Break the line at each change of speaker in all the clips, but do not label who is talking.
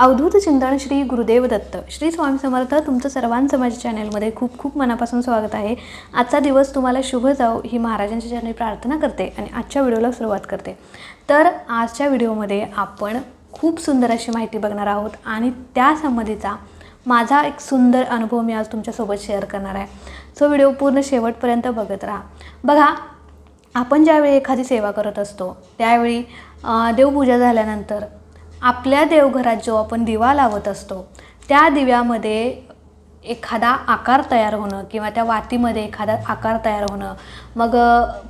अवधूत चिंतन श्री गुरुदेव दत्त. श्री स्वामी समर्थ तुमचं सर्वांचं माझ्या चॅनलमध्ये खूप खूप मनापासून स्वागत आहे. आजचा दिवस तुम्हाला शुभ जाओ ही महाराजांच्या चरणी प्रार्थना करते आणि आजच्या व्हिडिओला सुरुवात करते. तर आजच्या व्हिडिओमध्ये आपण खूप सुंदर अशी माहिती बघणार आहोत आणि त्या संबंधीचा माझा एक सुंदर अनुभव मी आज तुमच्यासोबत शेअर करणार आहे. सो व्हिडिओ पूर्ण शेवटपर्यंत बघत राहा. बघा आपण ज्यावेळी एखादी सेवा करत असतो त्यावेळी देवपूजा झाल्यानंतर आपल्या देवघरात जो आपण दिवा लावत असतो त्या दिव्यामध्ये एखादा आकार तयार होणं किंवा त्या वातीमध्ये एखादा आकार तयार होणं. मग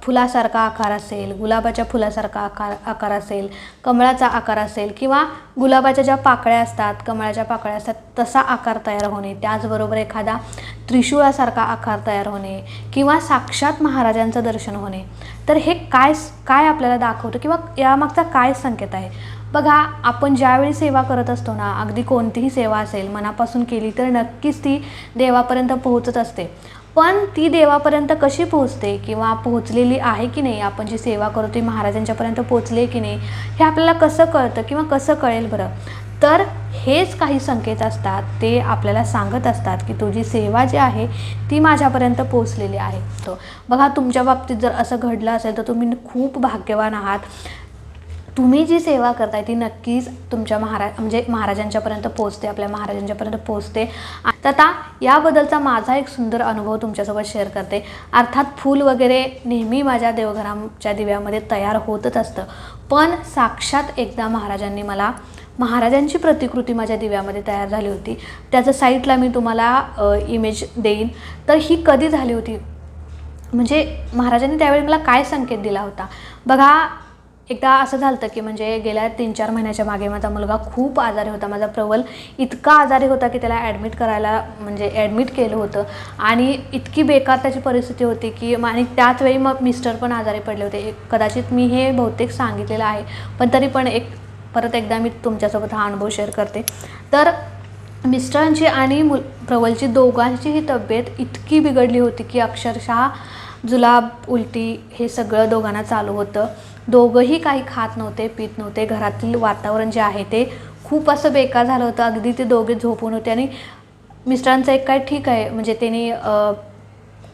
फुलासारखा आकार असेल गुलाबाच्या फुलासारखा आकार आकार असेल कमळाचा आकार असेल किंवा गुलाबाच्या ज्या पाकळ्या असतात कमळाच्या पाकळ्या असतात तसा आकार तयार होणे. त्याचबरोबर एखादा त्रिशूळासारखा आकार तयार होणे किंवा साक्षात महाराजांचं दर्शन होणे. तर हे काय काय आपल्याला दाखवतं किंवा यामागचा काय संकेत आहे? बघा आपण ज्यावेळी सेवा करत असतो ना अगदी कोणतीही सेवा असेल मनापासून केली तर नक्कीच ती देवापर्यंत पोहोचत असते. पण ती देवापर्यंत कशी पोहोचते किंवा पोहोचलेली आहे की नाही आपण जी सेवा करतो ती महाराजांच्यापर्यंत पोहोचले की नाही हे आपल्याला कसं कळतं किंवा कसं कळेल बरं? तर हेच काही संकेत असतात ते आपल्याला सांगत असतात की तुझी सेवा जी आहे ती माझ्यापर्यंत पोहोचलेली आहे. तो बघा तुमच्या बाबतीत जर असं घडलं असेल तर तुम्ही खूप भाग्यवान आहात. तुम्ही जी सेवा करताय ती नक्कीच तुमच्या महाराज म्हणजे महाराजांच्यापर्यंत पोहोचते आपल्या महाराजांच्यापर्यंत पोहोचते. तर आता याबद्दलचा माझा एक सुंदर अनुभव तुमच्यासोबत शेअर करते. अर्थात फूल वगैरे नेहमी माझ्या देवघराच्या दिव्यामध्ये तयार होतच असतं. पण साक्षात एकदा महाराजांनी मला महाराजांची प्रतिकृती माझ्या दिव्यामध्ये तयार झाली होती. त्याचं साईटला मी तुम्हाला इमेज देईन. तर ही कधी झाली होती? म्हणजे महाराजांनी त्यावेळी मला काय संकेत दिला होता? बघा एकदा असं झालं होतं की म्हणजे गेल्या तीन चार महिन्याच्या मागे माझा मुलगा खूप आजारी होता. माझा प्रबल इतका आजारी होता की त्याला ॲडमिट करायला म्हणजे ॲडमिट केलं होतं. आणि इतकी बेकार त्याची परिस्थिती होती की आणि त्याच वेळी मग मिस्टर पण आजारी पडले होते. एक कदाचित मी हे बहुतेक सांगितलेलं आहे पण तरी पण एक परत एकदा मी तुमच्यासोबत हा अनुभव शेअर करते. तर मिस्टरांची आणि मुल प्रबलची दोघांचीही तब्येत इतकी बिघडली होती की अक्षरशः जुलाब उलटी हे सगळं दोघांना चालू होतं. दोघंही काही खात नव्हते पित नव्हते. घरातील वातावरण जे आहे ते खूप असं बेकार झालं होतं. अगदी ते दोघे झोपून होते आणि मिस्टरांचं एक काय ठीक आहे म्हणजे त्यांनी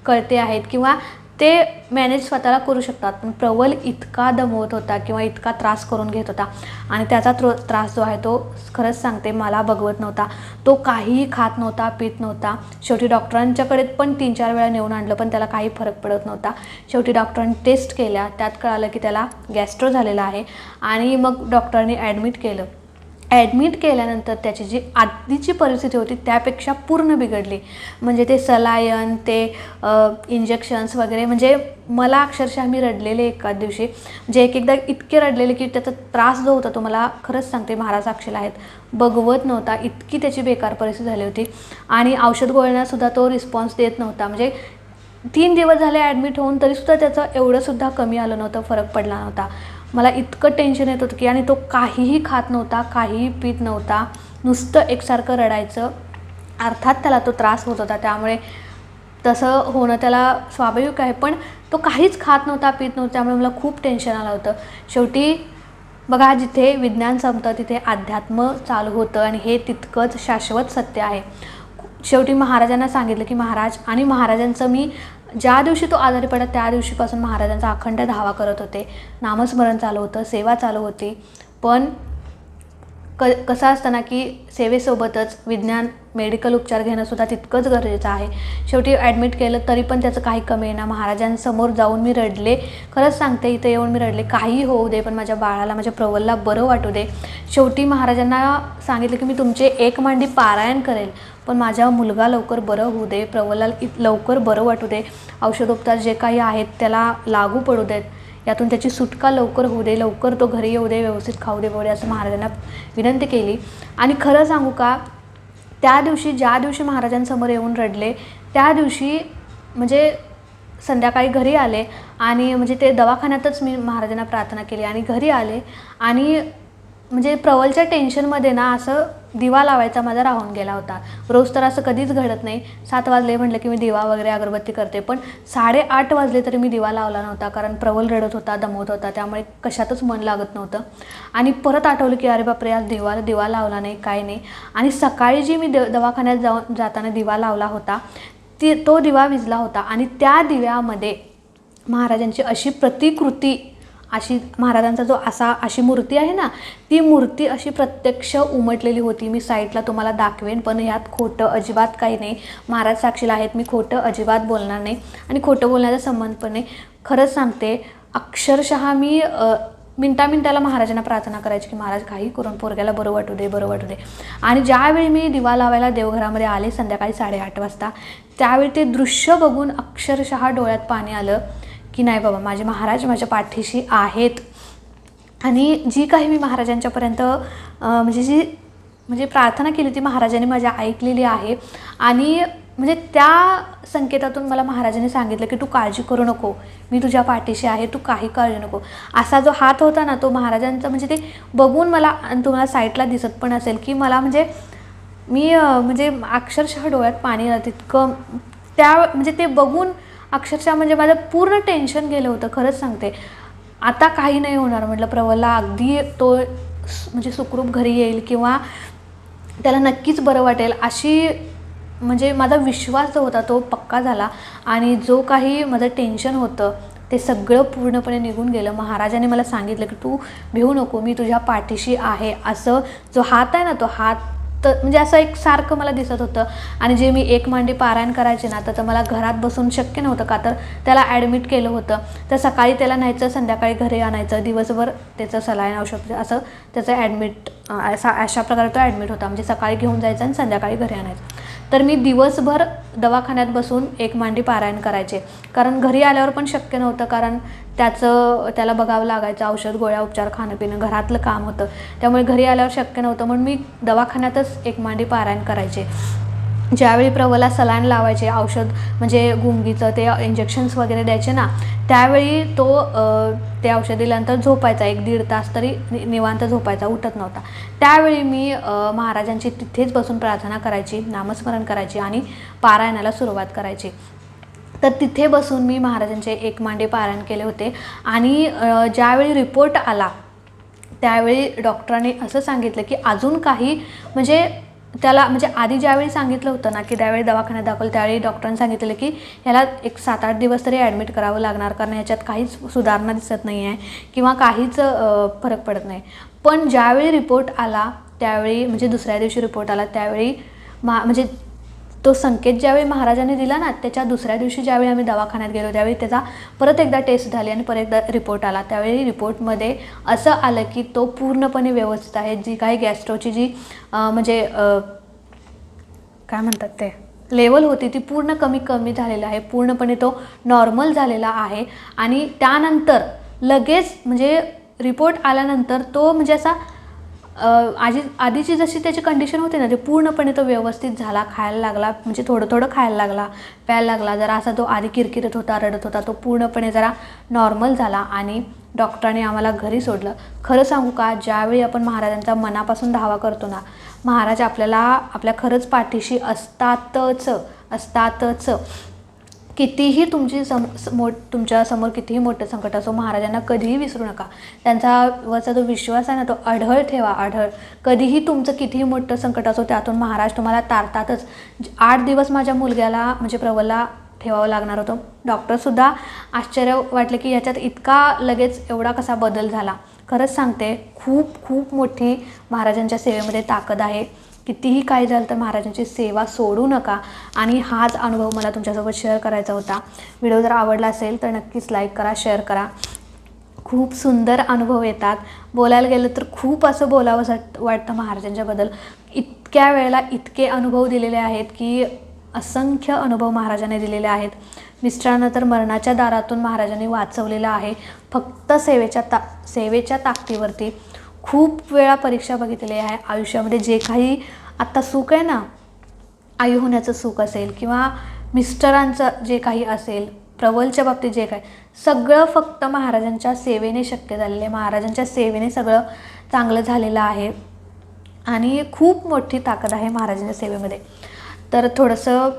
कळते आहेत किंवा ते मॅनेज स्वतःला करू शकतात. पण प्रबल इतका दमवत होता किंवा इतका त्रास करून घेत होता. आणि त्याचा त्रो त्रास जो आहे तो खरंच सांगते मला बघवत नव्हता. तो काहीही खात नव्हता पित नव्हता. शेवटी डॉक्टरांच्याकडे पण तीन चार वेळा नेऊन आणलं पण त्याला काही फरक पडत नव्हता. शेवटी डॉक्टरांनी टेस्ट केल्या. त्यात कळालं की त्याला गॅस्ट्रो झालेला आहे. आणि मग डॉक्टरांनी ॲडमिट केलं. ॲडमिट केल्यानंतर त्याची जी आधीची परिस्थिती होती त्यापेक्षा पूर्ण बिघडली. म्हणजे ते सलायन ते इंजेक्शन्स वगैरे म्हणजे मला अक्षरशः मी रडलेले एका दिवशी. म्हणजे एक एकदा इतके रडलेले की त्याचा त्रास जो होता तो मला खरंच सांगते महाराज अक्षला आहेत. बघवत नव्हता इतकी त्याची बेकार परिस्थिती झाली होती. आणि औषध गोळ्यांनासुद्धा तो रिस्पॉन्स देत नव्हता. म्हणजे तीन दिवस झाले ॲडमिट होऊन तरीसुद्धा त्याचं एवढंसुद्धा कमी आलं नव्हतं फरक पडला नव्हता. मला इतकं टेन्शन येत होतं की आणि तो काहीही खात नव्हता काहीही पित नव्हता. नुसतं एकसारखं रडायचं. अर्थात त्याला तो त्रास होत होता. त्यामुळे तसं होणं त्याला स्वाभाविक आहे. पण तो काहीच खात नव्हता पित नव्हता. त्यामुळे मला खूप टेन्शन आलं होतं. शेवटी बघा जिथे विज्ञान संपतं तिथे अध्यात्म चालू होतं आणि हे तितकंच शाश्वत सत्य आहे. शेवटी महाराजांना सांगितलं की महाराज आणि महाराजांचं मी ज्या दिवशी तो आजारी पडला त्या दिवशीपासून महाराजांचा अखंड धावा करत होते. नामस्मरण चालू होतं सेवा चालू होती. पण क कसं असतं ना की सेवेसोबतच विज्ञान मेडिकल उपचार घेणंसुद्धा तितकंच गरजेचं आहे. शेवटी ॲडमिट केलं तरी पण त्याचं काही कमी आहे ना महाराजांसमोर जाऊन मी रडले. खरंच सांगते इथं येऊन मी रडले. काही होऊ दे पण माझ्या बाळाला माझ्या प्रवलला बरं वाटू दे. शेवटी महाराजांना सांगितलं की मी तुमचे एक मांडी पारायण करेल पण माझा मुलगा लवकर बरं होऊ दे प्रवलला लवकर बरं वाटू दे. औषधोपचार जे काही आहेत त्याला लागू पडू देत. यातून त्याची सुटका लवकर होऊ दे लवकर तो घरी येऊ दे व्यवस्थित खाऊ दे वगैरे असं महाराजांना विनंती केली. आणि खरं सांगू का त्या दिवशी ज्या दिवशी महाराजांसमोर येऊन रडले त्या दिवशी म्हणजे संध्याकाळी घरी आले आणि म्हणजे ते दवाखान्यातच मी महाराजांना प्रार्थना केली आणि घरी आले आणि म्हणजे प्रवलच्या टेन्शनमध्ये ना असं दिवा लावायचा माझा राहून गेला होता. रोज तर असं कधीच घडत नाही. सात वाजले म्हटलं की मी दिवा वगैरे अगरबत्ती करते पण साडेआठ वाजले तरी मी दिवा लावला नव्हता कारण प्रवल रडत होता दमवत होता त्यामुळे कशातच मन लागत नव्हतं. आणि परत आठवलं की अरे बापरे आज दिवा दिवा लावला नाही काय नाही. आणि सकाळी जी मी द दवाखान्यात जाऊन जाताना दिवा लावला होता ती तो दिवा विजला होता. आणि त्या दिव्यामध्ये महाराजांची अशी प्रतिकृती अशी महाराजांचा जो असा अशी मूर्ती आहे ना ती मूर्ती अशी प्रत्यक्ष उमटलेली होती. मी साईटला तुम्हाला दाखवेन पण ह्यात खोटं अजिबात काही नाही. महाराज साक्षीला आहेत मी खोटं अजिबात बोलणार नाही. आणि खोटं बोलण्याचा संबंध पण नाही. खरंच सांगते अक्षरशः मी मिनटा मिनटाला महाराजांना प्रार्थना करायची की महाराज काही करून पोरग्याला बरं वाटू दे बरं वाटू दे. आणि ज्यावेळी मी दिवा लावायला देवघरामध्ये आले संध्याकाळी साडेआठ वाजता त्यावेळी ते दृश्य बघून अक्षरशः डोळ्यात पाणी आलं. की नाही बाबा माझे महाराज माझ्या पाठीशी आहेत. आणि जी काही मी महाराजांच्यापर्यंत म्हणजे जी म्हणजे प्रार्थना केली ती महाराजांनी माझ्या ऐकलेली आहे. आणि म्हणजे त्या संकेतातून मला महाराजांनी सांगितलं की तू काळजी करू नको. मी तुझ्या पाठीशी आहे तू काही काळजी नको. असा जो हात होता ना तो महाराजांचा म्हणजे ते बघून मला आणि तुम्हाला साईटला दिसत पण असेल की मला म्हणजे मी म्हणजे अक्षरशः डोळ्यात पाणी आलं तितकं. त्या म्हणजे ते बघून अक्षरशः म्हणजे माझं पूर्ण टेन्शन गेलं होतं खरंच सांगते. आता काही नाही होणार म्हटलं प्रवला अगदी तो म्हणजे सुखरूप घरी येईल किंवा त्याला नक्कीच बरं वाटेल अशी म्हणजे माझा विश्वास जो होता तो पक्का झाला आणि जो काही माझं टेन्शन होतं ते सगळं पूर्णपणे निघून गेलं. महाराजाने मला सांगितलं की तू भिवू नको मी तुझ्या पाठीशी आहे. असं जो हात आहे ना तो हात तर म्हणजे असं एक सारखं मला दिसत होतं. आणि जे मी एक मांडी पारायण करायचे ना तर मला घरात बसून शक्य नव्हतं का तर त्याला ॲडमिट केलं होतं. तर सकाळी त्याला न्यायचं संध्याकाळी घरी आणायचं दिवसभर त्याचं सलाईन औषध म्हणजे असं त्याचं ॲडमिट असा अशा प्रकारे तो ॲडमिट होता. म्हणजे सकाळी घेऊन जायचं आणि संध्याकाळी घरी आणायचं. तर मी दिवसभर दवाखान्यात बसून एक मांडी पारायण करायचे. कारण घरी आल्यावर पण शक्य नव्हतं कारण त्याचं त्याला बघावं लागायचं औषध गोळ्या उपचार खाणं पिणं घरातलं काम होतं. त्यामुळे घरी आल्यावर शक्य नव्हतं म्हणून मी दवाखान्यातच एक मांडी पारायण करायचे. ज्यावेळी प्रवला सलाईन लावायचे औषध म्हणजे गुंगीचं ते इंजेक्शन्स वगैरे द्यायचे ना त्यावेळी तो ते औषध दिल्यानंतर झोपायचा एक दीड तास तरी नि निवांत झोपायचा उठत नव्हता. त्यावेळी मी महाराजांची तिथेच बसून प्रार्थना करायची नामस्मरण करायची आणि पारायणाला सुरुवात करायची. तर तिथे बसून मी महाराजांचे एक मांडे पारायण केले होते. आणि ज्यावेळी रिपोर्ट आला त्यावेळी डॉक्टरांनी असं सांगितलं की अजून काही म्हणजे त्याला म्हणजे आधी ज्यावेळी सांगितलं होतं ना की त्यावेळी दवाखान्यात दाखवलं त्यावेळी डॉक्टरांनी सांगितलेलं की ह्याला एक सात आठ दिवस तरी ॲडमिट करावं लागणार कारण ह्याच्यात काहीच सुधारणा दिसत नाही आहे किंवा काहीच फरक पडत नाही. पण ज्यावेळी रिपोर्ट आला त्यावेळी म्हणजे दुसऱ्या दिवशी रिपोर्ट आला त्यावेळी मा म्हणजे तो संकेत ज्यावेळी महाराजांनी दिला ना त्याच्या दुसऱ्या दिवशी ज्यावेळी आम्ही दवाखान्यात गेलो त्यावेळी त्याचा परत एकदा टेस्ट झाली आणि परत एकदा रिपोर्ट आला. त्यावेळी रिपोर्टमध्ये असं आलं की तो पूर्णपणे व्यवस्थित आहे. जी काही गॅस्ट्रोची जी म्हणजे काय म्हणतात ते लेवल होती ती पूर्ण कमी कमी झालेलं आहे. पूर्णपणे तो नॉर्मल झालेला आहे. आणि त्यानंतर लगेच म्हणजे रिपोर्ट आल्यानंतर तो म्हणजे असा आधी आधीची जशी त्याची कंडिशन होती ना ते पूर्णपणे तो व्यवस्थित झाला खायला लागला म्हणजे थोडं थोडं खायला लागला प्यायला लागला. जरा असा तो आधी किरकिरत होता रडत होता तो पूर्णपणे जरा नॉर्मल झाला आणि डॉक्टरांनी आम्हाला घरी सोडलं. खरं सांगू का ज्यावेळी आपण महाराजांचा मनापासून धावा करतो ना महाराज आपल्याला आपल्या खरंच पाठीशी असतातच असतातच कितीही तुमची सम मो तुमच्यासमोर कितीही मोठं संकट असो महाराजांना कधीही विसरू नका. त्यांचा वरचा जो विश्वास आहे ना तो अढळ ठेवा अढळ कधीही तुमचं कितीही मोठं संकट असो त्यातून महाराज तुम्हाला तारतातच. आठ दिवस माझ्या मुलग्याला म्हणजे प्रवलला ठेवावं लागणार होतं. डॉक्टरसुद्धा आश्चर्य वाटलं की याच्यात इतका लगेच एवढा कसा बदल झाला. खरंच सांगते खूप खूप मोठी महाराजांच्या सेवेमध्ये ताकद आहे. कितीही काय झालं तर महाराजांची सेवा सोडू नका. आणि हाच अनुभव मला तुमच्यासोबत शेअर करायचा होता. व्हिडिओ जर आवडला असेल तर नक्कीच लाईक करा शेअर करा. खूप सुंदर अनुभव येतात. बोलायला गेलं तर खूप असं बोलावं वाटतं महाराजांच्याबद्दल इतक्या वेळेला इतके अनुभव दिलेले आहेत की असंख्य अनुभव महाराजांनी दिलेले आहेत. मिस्टरांना तर मरणाच्या दारातून महाराजांनी वाचवलेलं आहे. फक्त सेवेच्या ता सेवेच्या ताकदीवरती खूप वेळा परीक्षा बघितलेली आहे. आयुष्यामध्ये जे काही आत्ता सुख आहे ना आई होण्याचं सुख असेल किंवा मिस्टरांचं जे काही असेल प्रवलच्या बाबतीत जे काय सगळं फक्त महाराजांच्या सेवेने शक्य झालेलं आहे. महाराजांच्या सेवेने सगळं चांगलं झालेलं आहे. आणि खूप मोठी ताकद आहे महाराजांच्या सेवेमध्ये. तर थोडंसं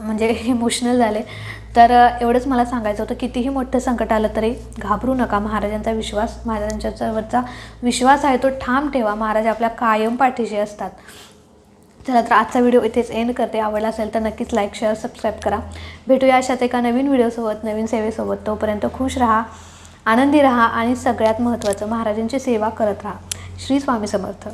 म्हणजे इमोशनल झाले. तर एवढंच मला सांगायचं होतं कितीही मोठं संकट आलं तरी घाबरू नका महाराजांचा विश्वास. महाराजांच्यावरचा विश्वास आहे तो ठाम ठेवा. महाराज आपल्या कायम पाठीशी असतात. चला तर आजचा व्हिडिओ इथेच एंड करते. आवडला असेल तर नक्कीच लाईक शेअर सबस्क्राईब करा. भेटूया अशात एका नवीन व्हिडिओसोबत नवीन सेवेसोबत. तोपर्यंत खुश राहा आनंदी राहा आणि सगळ्यात महत्त्वाचं महाराजांची सेवा करत राहा. श्री स्वामी समर्थ.